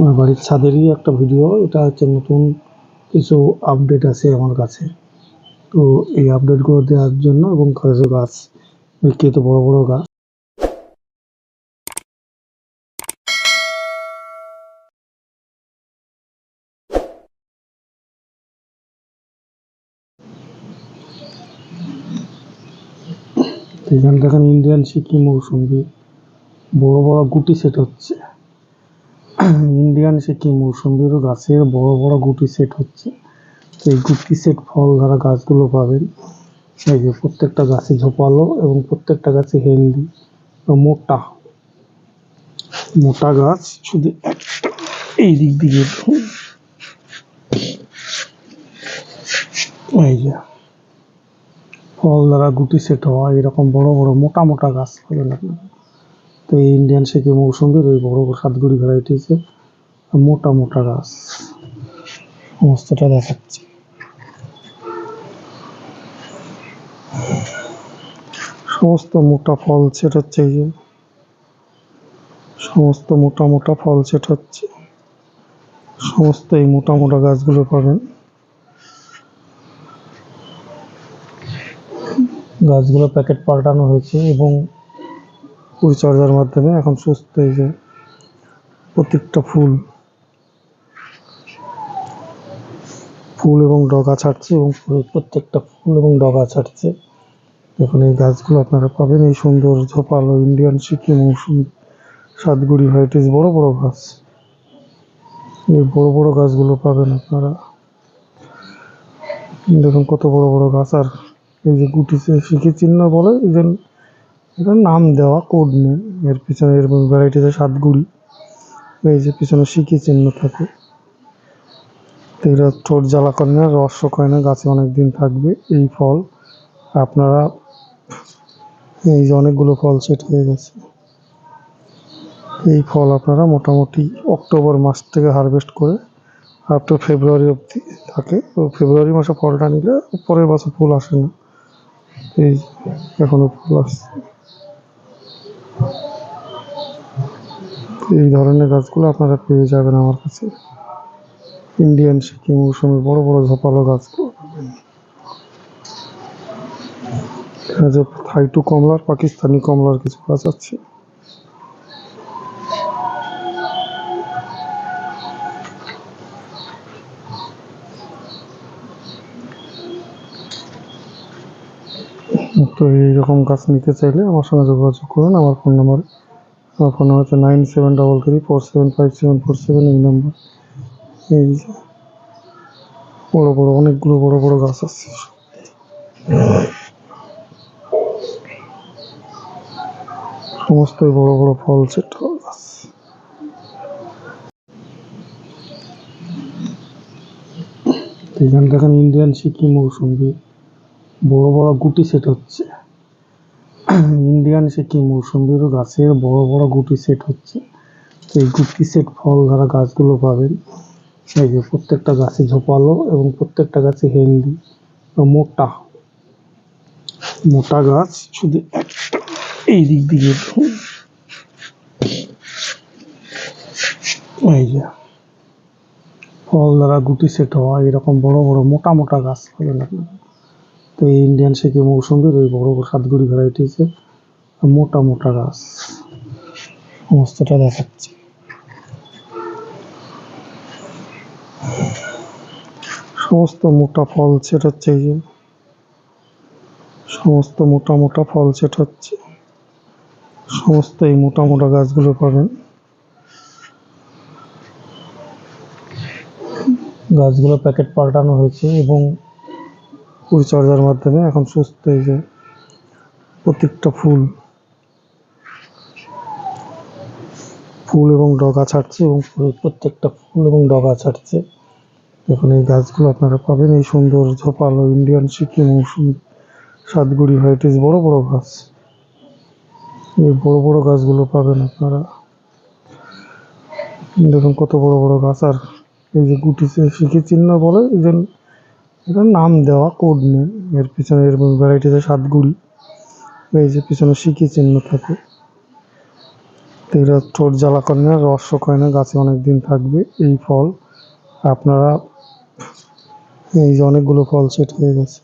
আমার বাড়ির ছাদেরই একটা ভিডিও এটা হচ্ছে নতুন কিছু আপডেট আছে আমার কাছে। তো এই আপডেটগুলো দেওয়ার জন্য এবং কিছু গাছ বিখ্যাত বড় বড় গাছ। এখানে দেখেন ইন্ডিয়ান সিকিম মৌসুমি বড় বড় গুটি সেট হচ্ছে। ইন্ডিয়ান সিকিম মৌসুমির গাছের বড় বড় গুটি সেট হচ্ছে। তো এই গুটি সেট ফল ধরা গাছগুলো পাবেন। এই যে প্রত্যেকটা গাছে ঝোপালো এবং প্রত্যেকটা গাছে হেলদি মোটা। মোটা গাছ শুধু এই দিক দিয়ে এই যে ফল দ্বারা গুটি সেট হওয়া এরকম বড় বড় মোটা মোটা গাছ পাবেন আপনারা তো এই ইন্ডিয়ান সিকিম মৌসুমির ওই বড় বড় সাতগুড়ি ভ্যারাইটিসের মোটা মোটা গাছ। সমস্তটা দেখাচ্ছে। সমস্ত মোটা ফল সেট হচ্ছে এই যে। সমস্ত মোটা মোটা ফল সেট হচ্ছে সমস্ত এই মোটা মোটা গাছগুলো পাবেন। গাছগুলো প্যাকেট পাল্টানো হয়েছে এবং পরিচর্যার মাধ্যমে এখন সুস্থ এই যে প্রত্যেকটা ফুল ফুল এবং ডগা ছাড়ছে এবং প্রত্যেকটা ফুল এবং ডগা ছাড়ছে। এখন এই গাছগুলো আপনারা পাবেন, এই সুন্দর ঝোপালো ইন্ডিয়ান সিকিম মৌসুম, সাতগুড়ি ভ্যারাইটিস বড় বড় গাছ। এই বড় বড় গাছগুলো পাবেন আপনারা। দেখুন কত বড় বড় গাছ, আর এই যে গুটিতে শিখি চিহ্ন বলে, এই এটার নাম দেওয়া কোড নেই। এর পিছনে এরকম এর ভ্যারাইটিতে সাতগুড়ি। এই যে পিছনে শিখি চিহ্ন থাকে। এটা ঠোঁট জ্বালা করে না রস হয় না, গাছে অনেক দিন থাকবে এই ফল। আপনারা এই যে অনেকগুলো ফল সেট হয়ে গেছে। এই ফল আপনারা মোটামুটি অক্টোবর মাস থেকে হারভেস্ট করে আপ টু ফেব্রুয়ারি অবধি থাকে। তো ফেব্রুয়ারি মাসে ফলটা নিলে পরের বছর ফুল আসে না। এই এখনও ফুল আসছে। এই ধরনের গাছগুলো আপনারা পেয়ে যাবেন আমার কাছে। ইন্ডিয়ান সিকিম মৌসুমি বড় বড় ঝোপালো গাছগুলো থাইটু কমলার, পাকিস্তানি কমলার কিছু গাছ আছে। তো এইরকম গাছ নিতে চাইলে আমার সঙ্গে যোগাযোগ করুন, আমার ফোন নাম্বার। আমার হচ্ছে nine seven double three four seven five seven four seven এই নাম্বার এই যে, বড় বড়, অনেকগুলো বড় বড় গাছ আছে। সমস্তই বড় বড় ফল সেট গাছ। এখানে দেখেন ইন্ডিয়ান সিকিম মৌসুমি বড় বড় গুটি সেট হচ্ছে। ইন্ডিয়ান সিকিম মৌসুমির গাছের বড় বড় গুটি সেট হচ্ছে। তো এই গুটি সেট ফল ধরা গাছগুলো পাবেন। এই যে প্রত্যেকটা গাছে ঝোপালো এবং প্রত্যেকটা গাছে হেলদি মোটা। মোটা গাছ শুধু এই দিক দিয়ে এই যে ফল দ্বারা গুটি সেট হওয়া এরকম বড় বড় মোটা মোটা গাছ পাবেন আপনারা তো এই ইন্ডিয়ান সিকিম মৌসুমির ওই বড় বড় সাতগুড়ি ভ্যারাইটিসের মোটা মোটা গাছ। সমস্তটা দেখাচ্ছে। সমস্ত মোটা ফল সেট হচ্ছে এই যে। সমস্ত মোটা মোটা ফল সেট হচ্ছে সমস্ত এই মোটা মোটা গাছগুলো পাবেন। গাছগুলো প্যাকেট পাল্টানো হয়েছে এবং পরিচর্যার মাধ্যমে এখন সুস্থ এই যে প্রত্যেকটা ফুল ফুল এবং ডগা ছাড়ছে এবং প্রত্যেকটা ফুল এবং ডগা ছাড়ছে। দেখুন এই গাছগুলো আপনারা পাবেন, এই সুন্দর ঝোপালো ইন্ডিয়ান সিকিম মৌসুম সাতগুড়ি ভ্যারাইটিস বড় বড় গাছ। এই বড় বড় গাছগুলো পাবেন আপনারা। দেখুন কত বড় বড় গাছ, আর এই যে গুটিতে শিখি চিহ্ন বলে, এই যে এটার নাম দেওয়া কোড নেই। এর পিছনে এরকম এর ভ্যারাইটিতে সাতগুড়ি এই যে পিছনে শিখি চিহ্ন থাকে। তো এরা ঠোঁট জ্বালা করে না রস শুকায় না, গাছে অনেক দিন থাকবে এই ফল। আপনারা এই যে অনেকগুলো ফল সেট হয়ে গেছে।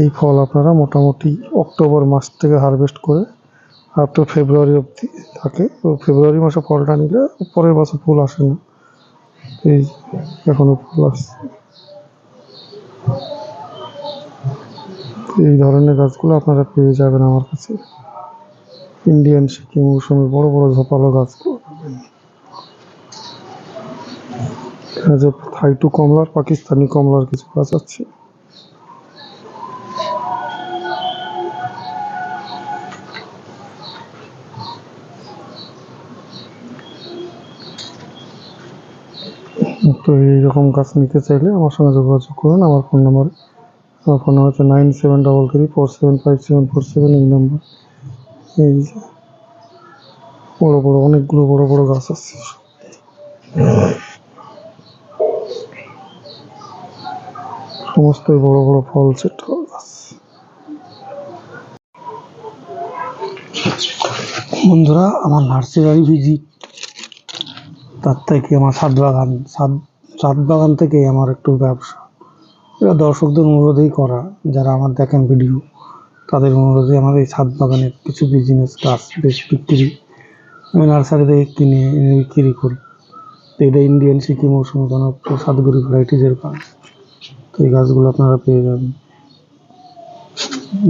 এই ফল আপনারা মোটামুটি অক্টোবর মাস থেকে হারভেস্ট করে আপ টু ফেব্রুয়ারি অবধি থাকে। তো ফেব্রুয়ারি মাসে ফলটা নিলে পরের বছর ফুল আসে না। এই এখনও ফুল আসছে। এই ধরনের গাছগুলো আপনারা পেয়ে যাবেন আমার কাছে। ইন্ডিয়ান সিকিম মৌসুমি বড় বড় ঝোপালো গাছগুলো থাইটু কমলার, পাকিস্তানি কমলার কিছু গাছ আছে। তো এইরকম গাছ নিতে চাইলে আমার সঙ্গে যোগাযোগ করুন, আমার ফোন নাম্বার। ফোন হচ্ছে nine seven double three four seven five seven four seven এই নাম্বার। এই যে, বড় বড় অনেকগুলো বড় বড় গাছ আছে সমস্তই বড় বড় ফল সেট গাছ বন্ধুরা, আমার নার্সারি ভিজিট। তার থেকে আমার সাত বাগান ছাদ সাত বাগান থেকেই আমার একটু ব্যবসা। এটা দর্শকদের অনুরোধেই করা, যারা আমার দেখেন ভিডিও তাদের অনুরোধে আমার এই ছাদ বাগানের কিছু বিজনেস গাছ বেশ বিক্রি। আমি নার্সারি থেকে কিনে এনে বিক্রি করি। তো এটা ইন্ডিয়ান সিকিম মৌসুমি জনপ্রিয় সাতগুড়ি ভ্যারাইটিজের গাছ। তো এই গাছগুলো আপনারা পেয়ে যাবেন।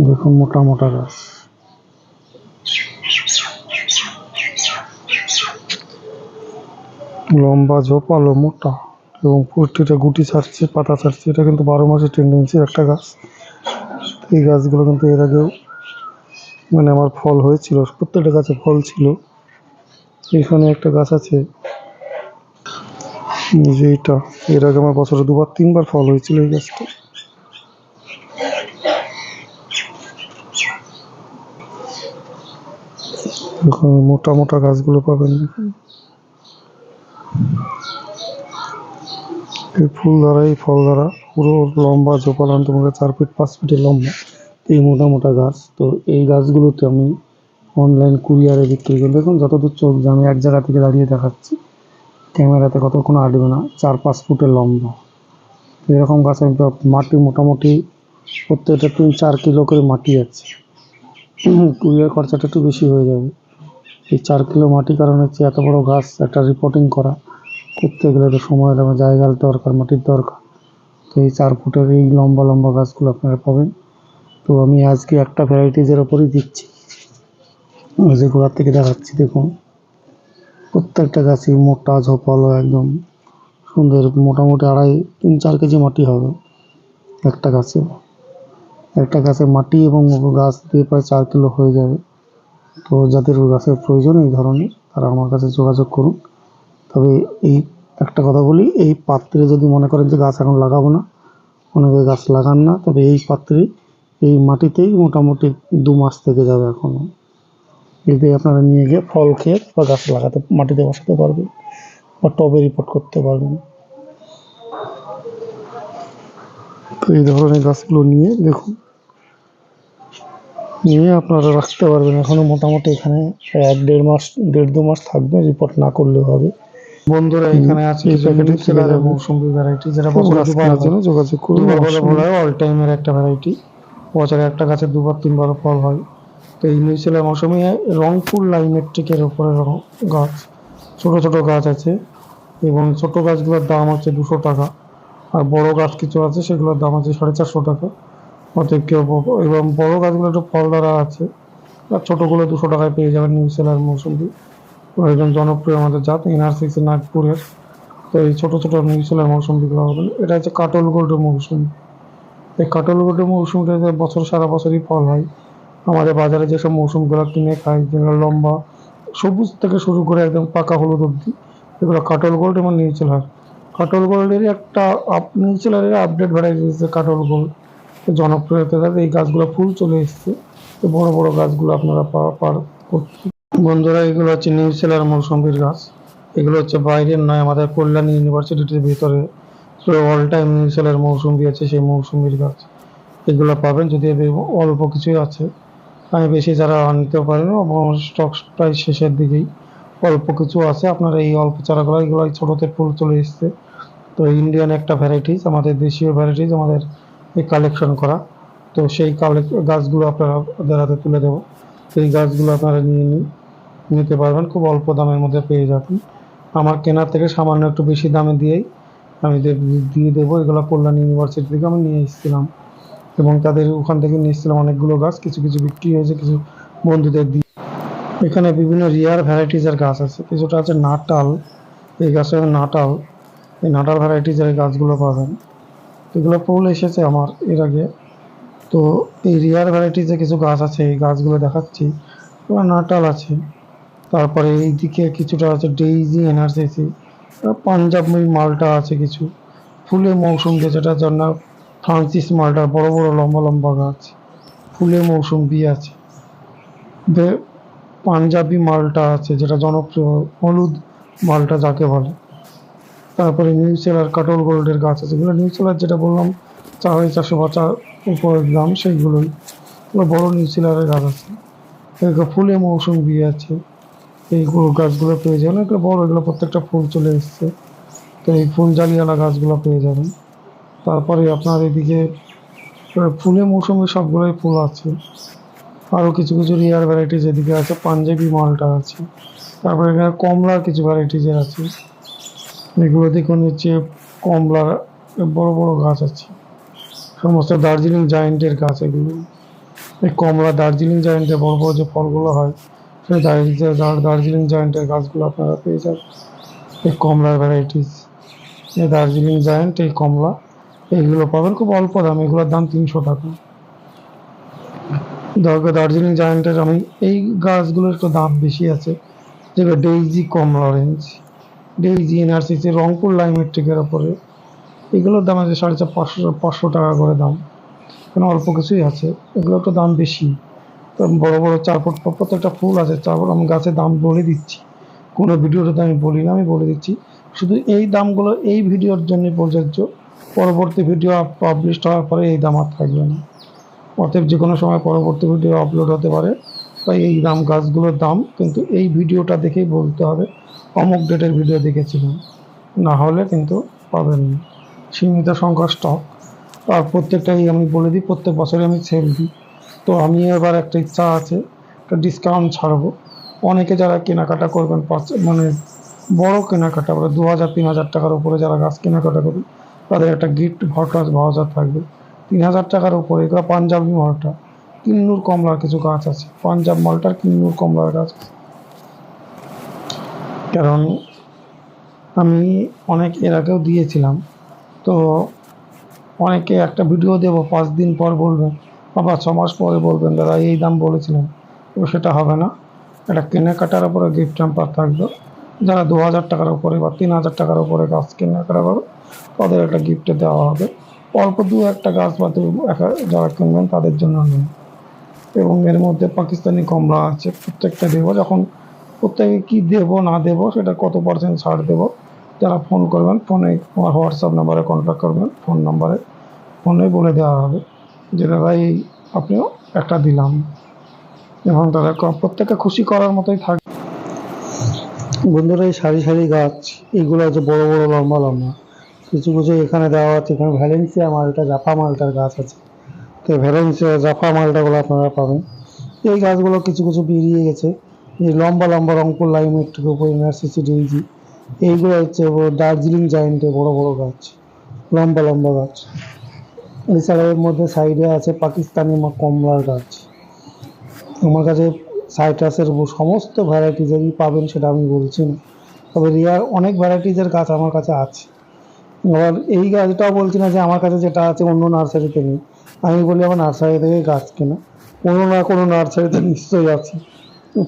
দেখুন মোটা মোটা গাছ। লম্বা ঝোপালো মোটা। এবং প্রতিটা গুটি ছাড়ছে, পাতা ছাড়ছে। এটা কিন্তু বারো মাসের টেন্ডেন্সি একটা গাছ। এই গাছগুলো কিন্তু এর আগেও মানে আমার ফল হয়েছিল, প্রত্যেকটা গাছে ফল ছিল। এখানে একটা গাছ আছে। এই যে এইটা এর আগে আমার বছরে দুবার, তিনবার ফল হয়েছিল এই গাছটা। মোটা মোটা গাছগুলো পাবেন। এই ফুল দ্বারা, এই ফল দ্বারা পুরো লম্বা জোপালান্ত মুখে চার ফিট পাঁচ ফিটের লম্বা। এই মোটা মোটা গাছ। তো এই গাছগুলোতে আমি অনলাইন কুরিয়ারে বিক্রি করি। দেখুন, যতদূর চোখ আমি এক জায়গা থেকে দাঁড়িয়ে দেখাচ্ছি। ক্যামেরাতে কতক্ষণ আটবে না? চার, পাঁচ ফুটের লম্বা। এরকম গাছ আমি মাটি মোটামুটি প্রত্যেকটা তিন, চার কিলো করে মাটি আছে। কুরিয়ার খরচাটা একটু বেশি হয়ে যাবে। এই চার কিলো মাটি কারণ হচ্ছে এত বড় গাছ, একটা রিপোর্টিং করা। করতে গেলে তো সময় লাগবে, জায়গার দরকার, মাটির দরকার। তো এই চার ফুটের এই লম্বা লম্বা গাছগুলো আপনারা পাবেন। তো আমি আজকে একটা ভ্যারাইটিজের ওপরই দিচ্ছি। যে গোড়ার থেকে দেখাচ্ছি, দেখুন। প্রত্যেকটা গাছই মোটা, ঝোপালো, একদম সুন্দর, মোটামুটি আড়াই, তিন, চার কেজি মাটি হবে একটা গাছে। একটা গাছে মাটি এবং গাছ দিয়ে প্রায় চার কিলো হয়ে যাবে। তো যাদের গাছের প্রয়োজন এই ধরনের, তারা আমার কাছে যোগাযোগ করুন। তবে এই একটা কথা বলি, এই পাত্রে যদি মনে করেন যে গাছ এখন লাগাবো না, অনেকে গাছ লাগান না, তবে এই পাত্রে এই মাটিতেই মোটামুটি দু মাস থেকে যাবে এখনও এতে আপনারা নিয়ে গিয়ে ফল খেয়ে বা গাছ লাগাতে, মাটিতে বসাতে পারবেন বা টবে রিপোর্ট করতে পারবেন। তো এই ধরনের গাছগুলো নিয়ে দেখুন। নিয়ে আপনারা রাখতে পারবেন, এখনও মোটামুটি এখানে এক দেড় মাস, দেড় দু মাস থাকবে রিপোর্ট না করলেও হবে। বন্ধুরা এখানে আছে যাবে। মৌসুমি ভ্যারাইটি যেটা বছরে দুবার হয়। জন্য যোগাযোগ করুন বলে বলা হয় অল টাইমের একটা ভ্যারাইটি বছরে একটা গাছে দুবার তিনবার ফল হয়। তো এই মিউচুয়াল মৌসুমি রংপুর লাইমেট্রিকের উপরে রং- গাছ। ছোট ছোট গাছ আছে। এবং ছোট গাছগুলোর দাম হচ্ছে দুশো টাকা। আর বড় গাছ কিছু আছে সেগুলোর দাম আছে সাড়ে চারশো টাকা। অতএব কেউ এবং বড় গাছগুলো একটু ফল দ্বারা আছে। আর ছোটোগুলো দুশো টাকায় পেয়ে যাবেন নিউসেলার মৌসুমি। একজন জনপ্রিয় আমাদের জাত এনআর সিক্স নাগপুরের। তো এই ছোটো ছোটো নিউসেলার মৌসুমিগুলো হবে। এটা হচ্ছে কাটল গোল্ড মৌসুমি। এই কাটল গোল্ড মৌসুমিটাতে বছর, সারা বছরই ফল হয়। আমাদের বাজারে যেসব মৌসুমগুলো কিনে খাই যেগুলো লম্বা, সবুজ থেকে শুরু করে একদম পাকা হলুদ অবধি, এগুলো কাটল গোল্ড এবং নিউচেলার কাটল গোল্ডেরই একটা আপ নিউচেলারের আপডেট ভ্যারাইটি হচ্ছে কাটল গোল্ড। জনপ্রিয়তা এই গাছগুলো ফুল চলে এসছে। তো বড় বড় গাছগুলো আপনারা পার করতে বন্ধুরা, এগুলো হচ্ছে নিউ সেলার মৌসুমির গাছ। এগুলো হচ্ছে বাইরের নয়, আমাদের কল্যাণী ইউনিভার্সিটির ভিতরে। All time new seller Mousumi আছে সেই মৌসুমির গাছ। এগুলো পাবেন যদি অল্প কিছুই আছে। আমি বেশি যারা আনতে পারি না আমার স্টক প্রায় শেষের দিকেই অল্প কিছু আছে। আপনার এই অল্প চারাগুলো এগুলো ছোটোতে ফুল চলে এসছে। তো ইন্ডিয়ান একটা ভ্যারাইটিস আমাদের দেশীয় ভ্যারাইটিস আমাদের এই কালেকশন করা। তো, সেই কালেক গাছগুলো আপনারা হাতে তুলে দেবো। সেই গাছগুলো আপনারা নিয়ে নিন। নিতে পারবেন, খুব অল্প দামের মধ্যে পেয়ে যাবেন। আমার কেনার থেকে সামান্য একটু বেশি দামে দিয়েই আমি দিয়ে দেবো। এগুলো কল্যাণ ইউনিভার্সিটি থেকে আমি নিয়ে এসেছিলাম। এবং তাদের ওখান থেকে নিয়ে এসেছিলাম অনেকগুলো গাছ। কিছু কিছু বিক্রি হয়েছে, কিছু বন্ধুদের দিয়ে। এখানে বিভিন্ন রিয়ার ভ্যারাইটিসের গাছ আছে। কিছুটা আছে নাটাল। এই গাছের নাটাল। এই নাটাল ভ্যারাইটিসের গাছগুলো পাবেন। এগুলো ফুল এসেছে আমার এর আগে। তো এই রিয়ার ভ্যারাইটিসে কিছু গাছ আছে। এই গাছগুলো দেখাচ্ছি। নাটাল আছে। তারপরে এইদিকে কিছুটা আছে ডেইজি, এনআরসিসি পাঞ্জাব মালটা আছে কিছু। ফুলের মৌসুম যে যেটার জন্য ফ্রান্সিস মালটা, বড় বড় লম্বা লম্বা গাছ। ফুলের মৌসুম বি আছে। পাঞ্জাবি মালটা আছে যেটা জনপ্রিয়, হলুদ মালটা যাকে বলে। তারপরে নিউ সেলার কাটল গোল্ডের গাছ আছে। এগুলো নিউ সেলার যেটা বললাম চার চারশো পচার উপরের দাম, সেইগুলোই। বড় নিউ সেলারের গাছ আছে। ফুলে মৌসুম বিয়ে আছে। এইগুলো গাছগুলো পেয়ে যাবেন। এগুলো বড় এগুলো প্রত্যেকটা ফুল চলে এসছে। তো এই ফুল জালিয়ালা গাছগুলো পেয়ে যাবেন। তারপরে আপনার এদিকে ফুলে মৌসুমে সবগুলোই ফুল আছে। আরও কিছু কিছু রিয়ার ভ্যারাইটিস এদিকে আছে। পাঞ্জাবি মালটা আছে। তারপরে এখানে কমলার কিছু ভ্যারাইটিসের আছে। এগুলো দেখুন, হচ্ছে কমলার বড় বড় গাছ আছে। সমস্ত দার্জিলিং জায়েন্টের গাছ এগুলো। এই কমলা দার্জিলিং জায়েন্টের বড় বড় যে ফলগুলো হয় দার্জিলিং জায়েন্টের গাছগুলো আপনারা পেয়ে যাবেন। এই কমলার ভ্যারাইটিস এই দার্জিলিং জায়েন্ট এই কমলা, এইগুলো পাবেন খুব অল্প দাম। এগুলোর দাম তিনশো টাকা। দরকার দার্জিলিং জায়েন্টের আমি এই গাছগুলোর একটু দাম বেশি আছে। যেগুলো ডেইজি কমলা অরেঞ্জ ডেইজি এনআরসিসি রংপুর লাইমেট্রিকের ওপরে এগুলোর দাম আছে সাড়ে চার পাঁচশো পাঁচশো টাকা করে দাম। এখানে অল্প কিছুই আছে। এগুলো একটু দাম বেশি। বড় বড় চার ফুট প্রত্যেকটা ফুল আছে চার ফুট আমি গাছের দাম বলে দিচ্ছি। কোনো ভিডিওতে তো আমি বলি না, আমি বলে দিচ্ছি। শুধু এই দামগুলো এই ভিডিওর জন্য প্রযোজ্য। পরবর্তী ভিডিও পাবলিশ হওয়ার পরে এই দাম আর থাকবে না। অতএব যে কোনো সময় পরবর্তী ভিডিও আপলোড হতে পারে, তাই এই দাম, গাছগুলোর দাম, কিন্তু এই ভিডিওটা দেখেই বলতে হবে, অমুক ডেটের ভিডিও দেখেছিলাম। না হলে কিন্তু পাবেন না। সীমিত সংখ্যা স্টক আর প্রত্যেকটাই আমি বলে দিই, প্রত্যেক বছরে আমি সেল দিই। তো আমি এবার একটা ইচ্ছা আছে, একটা ডিসকাউন্ট ছাড়বো। অনেকে যারা কেনাকাটা করবেন মানে বড় কেনাকাটা মানে দু হাজার, তিন হাজার টাকার উপরে যারা গাছ কেনাকাটা করবেন, তাদের একটা গিফট ভরটাস ভাউচার থাকবে। তিন হাজার টাকার উপরে, এগুলো পাঞ্জাবি মালটা কিন্নুর কমলার কিছু গাছ আছে। পাঞ্জাব মালটার কিন্নুর কমলার গাছ কারণ আমি অনেক এর আগেও দিয়েছিলাম, তো অনেকে একটা ভিডিও দেবো, পাঁচ দিন পর বলবেন আবার ছ মাস পরে বলবেন, দাদা, এই দাম বলেছিলেন। তো সেটা হবে না। এটা কেনাকাটার উপরে গিফট হ্যাম্পার থাকবে। যারা দু হাজার টাকার উপরে বা তিন হাজার টাকার উপরে গাছ কেনাকাটা করবে তাদের একটা গিফটে দেওয়া হবে। অল্প দু একটা গাছ বা দু এক- যারা কিনবেন, তাদের জন্য নেই এবং এর মধ্যে পাকিস্তানি কমলা আছে। প্রত্যেকটা দেবো। যখন প্রত্যেকে কী দেবো, না দেবো, সেটা কত পার্সেন্ট ছাড় দেবো, যারা ফোন করবেন ফোনে আমার হোয়াটসঅ্যাপ নাম্বারে কন্ট্যাক্ট করবেন ফোন নাম্বারে ফোনে বলে দেওয়া হবে। যে দাদা এই আপনিও একটা দিলাম। এবং তাদের ক- প্রত্যেককে খুশি করার মতোই থাকবে বন্ধুরা, এই সারি সারি গাছ এইগুলো হচ্ছে বড় বড় লম্বা লম্বা। কিছু কিছু এখানে দেওয়া আছে, এখানে ভ্যালেন্সিয়া মালটা জাফা মালটার গাছ আছে। তো ভ্যালেন্সিয়া জাফা মালটাগুলো আপনারা পাবেন। এই গাছগুলো কিছু কিছু বেরিয়ে গেছে। এই লম্বা লম্বা রংপুর লাইম একটু উপর এনআরসিসি ডিজি এইগুলো হচ্ছে দার্জিলিং জায়েন্টে বড় বড় গাছ। লম্বা লম্বা গাছ। এছাড়া এর মধ্যে সাইডে আছে পাকিস্তানি কমলার গাছ। আমার কাছে সাইট্রাসের সমস্ত ভ্যারাইটিজেরই পাবেন সেটা আমি বলছি না। তবে রিয়ার অনেক ভ্যারাইটিজের গাছ আমার কাছে আছে। আবার এই গাছটাও বলছি না যে আমার কাছে যেটা আছে অন্য নার্সারিতে নেই। আমি বলি আমার নার্সারি থেকে গাছ কেনা। কোনো না কোনো নার্সারিতে নিশ্চয়ই আছে।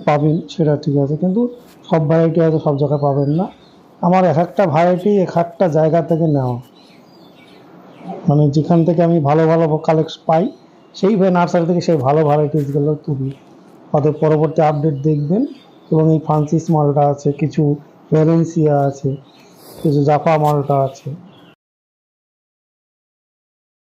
পাবেন, সেটা ঠিক আছে। কিন্তু সব ভ্যারাইটি হয়তো সব জায়গায় পাবেন না। আমার এক একটা ভ্যারাইটি এক একটা জায়গা থেকে নেওয়া। মানে যেখান থেকে আমি ভালো ভালো কালেক্ট পাই, সেই নার্সারি থেকে সেই ভালো ভ্যারাইটিসগুলো তুলি। অর্থাৎ পরবর্তী আপডেট দেখবেন এবং এই ফ্রান্সিস মালটা আছে, কিছু ভ্যালেন্সিয়া আছে, কিছু জাফা মালটা আছে।